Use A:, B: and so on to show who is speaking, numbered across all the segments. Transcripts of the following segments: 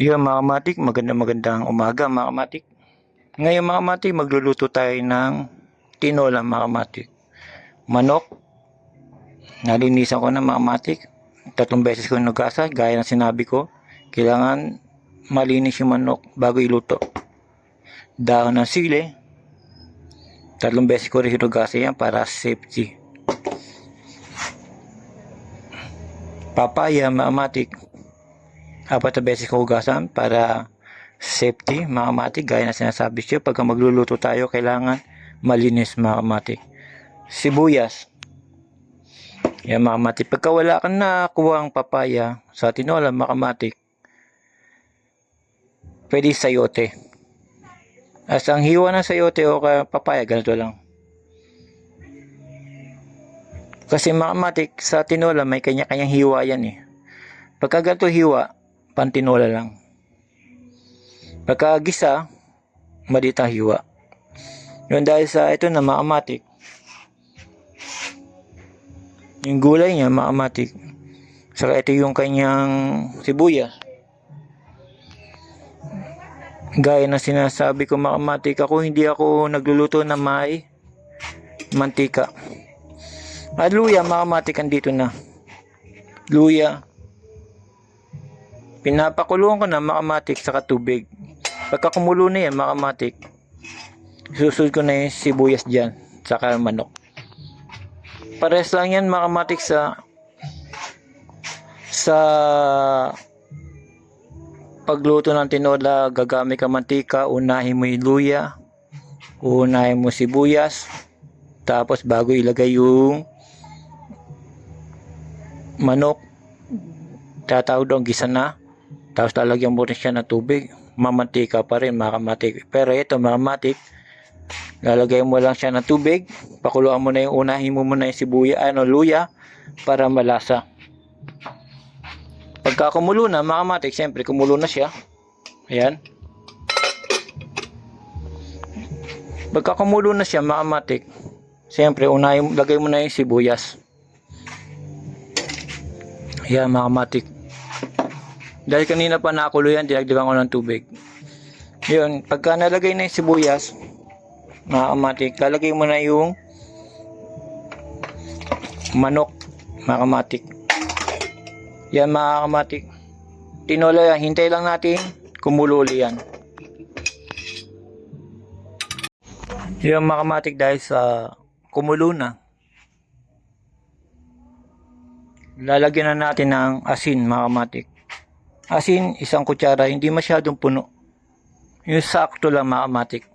A: Yung mga kamatik, maganda magandang umaga mga kamatik. Ngayon mga kamatik, magluluto tayo ng tinola mga kamatik. Manok, nalinisan ko na mga kamatik. Tatlong beses ko nagasa, gaya ng sinabi ko. Kailangan malinis yung manok bago iluto. Dahon ng sili, tatlong beses ko rin hinugasa yan para safety. Papaya, mga kamatik, apat na beses ko hugasan para safety, mga kamatik. Gaya na sinasabi siya, pagka magluluto tayo, kailangan malinis, mga kamatik. Sibuyas. Yan, mga kamatik. Pagka wala kang nakuha ang papaya sa tinola, mga kamatik, pwede sayote. As ang hiwa ng sayote o papaya, ganito lang. Kasi mga kamatik, sa tinola, may kanya-kanyang hiwa yan eh. Pagka ganito hiwa, pantinola lang. Pagka gisa, madita hiwa. Yun dahil sa ito na maamatik. Yung gulay niya maamatik. Saka ito yung kanyang sibuyas. Gaya na sinasabi ko maamatik ako, hindi ako nagluluto na may mantika. At luya, maamatik dito na. Luya, Pinapakuluan ko na makamatik sa tubig. Pagka kumulo na yan, makamatik, susunod ko na yung sibuyas dyan, saka manok. Pares lang yan makamatik sa sa pagluto ng tinola, gagamit ka mantika, unahin mo yung luya, unahin mo sibuyas, tapos bago ilagay yung manok, tatawag doon gisa na, tapos lalagyan mo rin siya ng tubig. Mamantika pa rin, makamatik. Pero ito, makamatik. Lalagay mo lang siya ng tubig. Pakuluan mo na yung unahin mo muna yung sibuya, ano, luya, para malasa. Pagka kumulo na, makamatik, siyempre kumulo na siya. Ayan. Pagka kumulo na siya, makamatik, siyempre, unahin, lagay mo na yung sibuyas. Ayan, makamatik. Dahil kanina pa nakulo yan, dinagdagan ko ng tubig. Yun, pagka nalagay na yung sibuyas, mga kamatik, lalagay mo na yung manok, mga kamatik. Yan mga kamatik. Tinola yan, hintay lang natin kumululi yan. Yung mga kamatik dahil sa kumulo na, lalagyan na natin ng asin mga kamatik. Asin, isang kutsara, hindi masyadong puno. Yung sakto lang maamatik.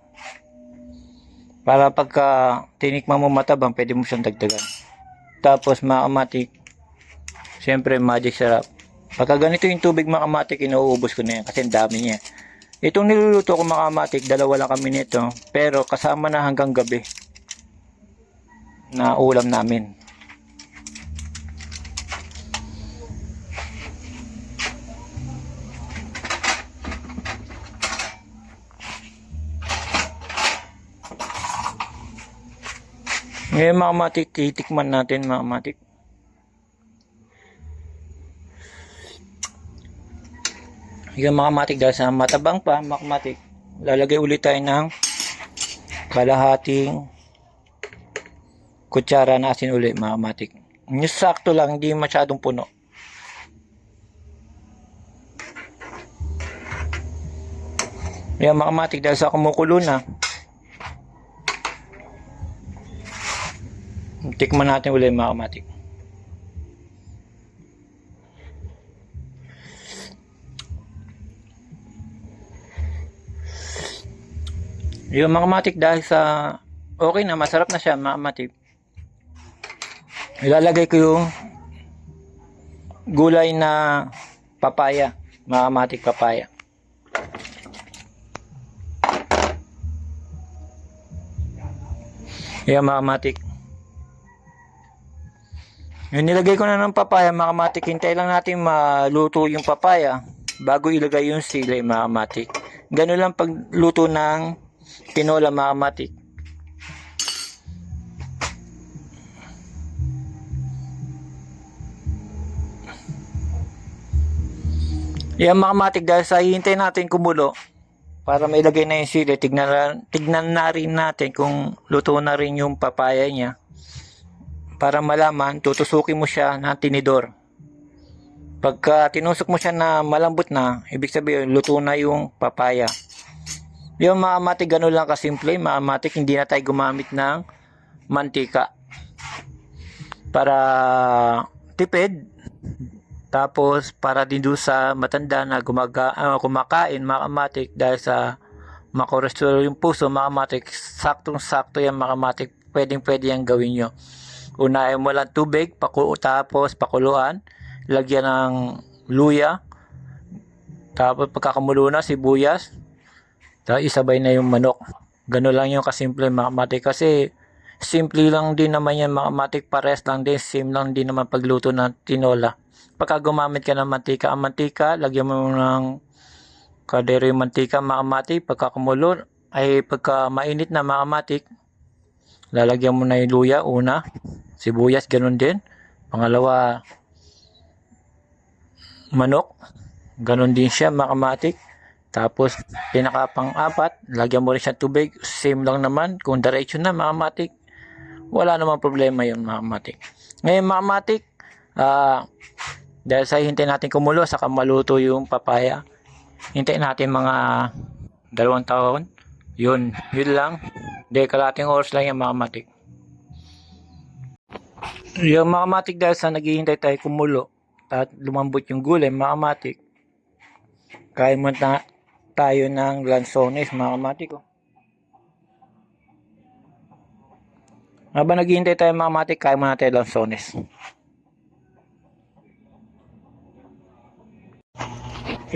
A: Para pagka tinikman mo matabang, pwede mo siyang dagdagan. Tapos maamatik, siyempre magic sarap. Pagka ganito yung tubig makamatik, inuubos ko na yan kasi dami niya. Itong niluluto ko makamatik, dalawa lang kami nito. Pero kasama na hanggang gabi na ulam namin. Ngayon mga matik, titikman natin mga matik. Yung mga matik dahil sa matabang pa, mga lalagay ulit tayo ng kalahating kutsara na asin ulit mga matik. Yung sakto lang, hindi masyadong puno. Yan mga matik dahil sa kumukulo na, Tikman natin ulit mga kamatik. Yung mga kamatik dahil sa okay na, masarap na siya mga kamatik. Ilalagay ko yung gulay na papaya, mga kamatik papaya. Yan mga kamatik. Yung nilagay ko na ng papaya, mga kamatik, hintay lang natin maluto yung papaya bago ilagay yung sili, mga kamatik. Ganun lang pagluto ng tinola, mga kamatik. Yan mga matik dahil sa hihintay natin kumulo para mailagay na yung sili, tignan, na- tignan na rin natin kung luto na rin yung papaya niya. Para malaman, tutusukin mo siya ng tinidor. Pagka tinusok mo siya na malambot na, ibig sabihin, luto na yung papaya. Yung mga matik, ganun lang kasimple. Mga matik, hindi na tayo gumamit ng mantika. Para tipid, tapos para din doon sa matanda na gumaga, ah, kumakain mga dahil sa makolesterol yung puso mga kamatik, saktong-sakto yan mga kamatik, pwedeng pwede yan gawin nyo. Unahin mo lang tubig, paku tapos pakuluan, lagyan ng luya, tapos pagkakamulo na sibuyas, tapos isabay na yung manok. Ganun lang yung kasimple mga kamatik kasi simple lang din naman yan mga kamatik, pares lang din, same lang din naman pagluto ng tinola. Pagka gumamit ka ng mantika, ang mantika, lagyan mo ng kadero yung mantika, makamatik, pagka kumulo, ay pagka mainit na makamatik, lalagyan mo na yung luya, una, sibuyas, ganun din. Pangalawa, manok, ganun din siya, makamatik. Tapos, pinaka pang-apat, lagyan mo rin siya tubig, same lang naman, kung diretso na, makamatik, wala namang problema yun, makamatik. Ngayon, makamatik, ah, dahil sa hintayin natin kumulo, saka maluto yung papaya. Hintayin natin mga dalawang taon. Yun, yun lang. Hindi, kalating oras lang yung mga matik. Yung mga dahil sa naghihintay tayo kumulo at lumambot yung gulay, mga matik. Kaya mo na tayo ng lansones, mga matik. Oh. Habang naghihintay tayo mga matik, kaya mo na tayo lansones.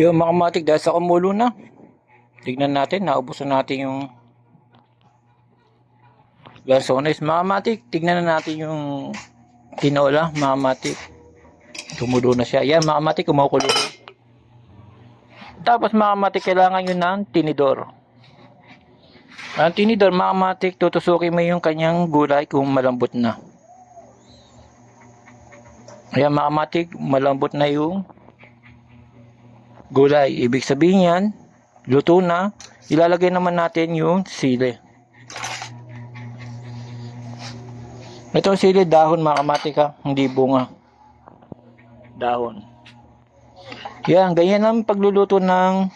A: Yung mga dahil sa kumulo na. Tignan natin, naubusan natin yung lansones. Mga matik, tignan na natin yung tinola, mga matik. Tumulo na siya. Yan, mga matik, kumukulo. Tapos mga matik, kailangan yun ng tinidor. Ang tinidor, mga matik, tutusukin mo yung kanyang gulay kung malambot na. Ayan, mga matik, malambot na yung gulay. Ibig sabihin yan, luto na, ilalagay naman natin yung sili. Ito sili, dahon mga kamatika, hindi bunga. Dahon. Yan, ganyan ang pagluluto ng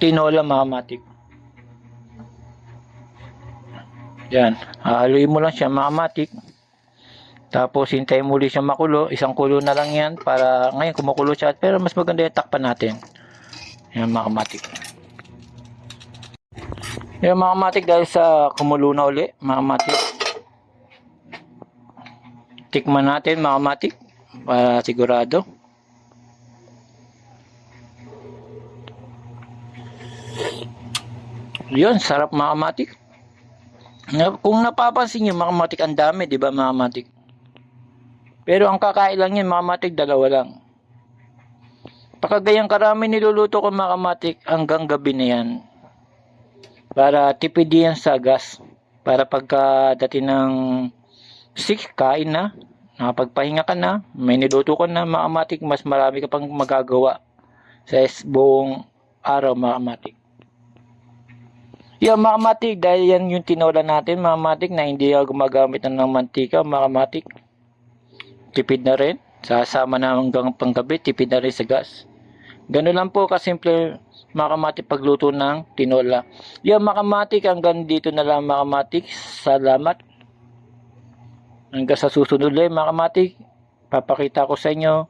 A: tinola mga kamatik. Yan, hahaluin mo lang siya mga kamatik. Tapos hintayin muli siya makulo. Isang kulo na lang yan para ngayon kumukulo siya. Pero mas maganda yung takpan natin. Yan mga kamatik. Yan mga kamatik dahil sa kumulo na uli. Mga kamatik. Tikman natin mga kamatik. Para sigurado. Yun, sarap mga kamatik. Na- Kung napapansin nyo mga kamatik, ang dami, di ba mga kamatik? Pero ang kakain lang yan, mga matik, dalawa lang. Pagkagayang karami niluluto ko mga kamatik hanggang gabi na yan. Para tipid yan sa gas. Para pagkadating ng 6, kain na. Nakapagpahinga ka na. May niluto ka na mga kamatik. Mas marami ka pang magagawa sa buong araw mga kamatik. Yan mga kamatik, dahil yan yung tinola natin mga kamatik na hindi ako gumagamit na ng mantika mga kamatik tipid na rin. Sasama na hanggang panggabi, tipid na rin sa gas. Ganun lang po kasimple makamati pagluto ng tinola. Yung makamatik hanggang dito na lang makamatik. Salamat. Hanggang sa susunod ulit makamatik. Papakita ko sa inyo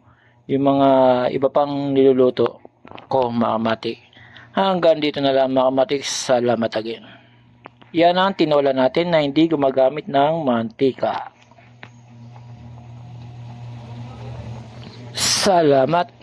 A: yung mga iba pang niluluto ko makamatik. Hanggang dito na lang makamatik. Salamat again. Yan ang tinola natin na hindi gumagamit ng mantika. Salamat.